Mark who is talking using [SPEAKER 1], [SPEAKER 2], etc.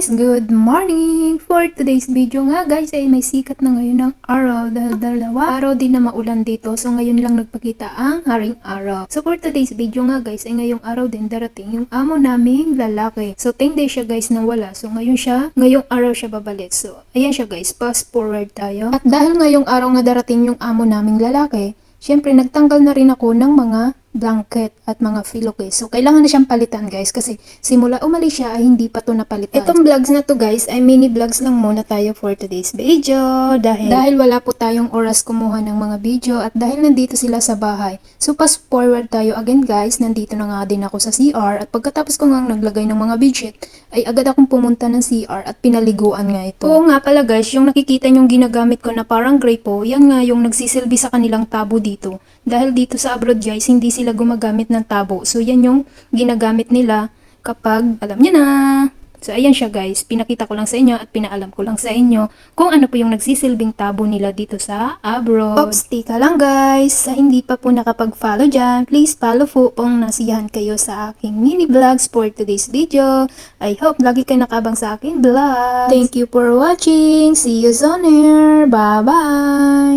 [SPEAKER 1] guys! Good morning! For today's video nga guys ay may sikat na ngayon ng araw dahil dalawa araw din na maulan dito so ngayon lang nagpakita ang haring araw. So for today's video nga guys ay ngayong araw din darating yung amo naming lalaki. So 10 days siya guys nang wala so ngayon siya, ngayong araw siya babalik. So ayan siya guys, fast forward tayo. At dahil ngayong araw nga darating yung amo naming lalaki, Siyempre, nagtanggal na rin ako ng mga blanket at mga pillowcase. So, kailangan na siyang palitan, guys. Kasi simula umalis siya, ay hindi pa to napalitan. Itong vlogs na to, guys, ay mini vlogs lang muna tayo for today's video. Dahil, dahil wala po tayong oras kumuha ng mga video at dahil nandito sila sa bahay. So, fast forward tayo again, guys. Nandito na nga din ako sa CR. At pagkatapos ko nga naglagay ng mga budget, ay agad akong pumunta ng CR at pinaliguan nga ito. Oo nga pala, guys. Yung nakikita nyong ginagamit ko na parang gray po, yan nga yung nagsisilbi sa kanilang tabo dito. Dahil dito sa abroad guys, hindi sila gumagamit ng tabo. So yan yung ginagamit nila kapag alam niya na. So ayan siya guys, pinakita ko lang sa inyo at pinaalam ko lang sa inyo kung ano po yung nagsisilbing tabo nila dito sa abroad. Ops, tika lang guys, sa hindi pa po nakapag-follow dyan, please follow po kung nasiyahan kayo sa aking mini vlogs for today's video. I hope lagi kayo nakabang sa aking vlog. Thank you for watching, see you soon here, bye bye!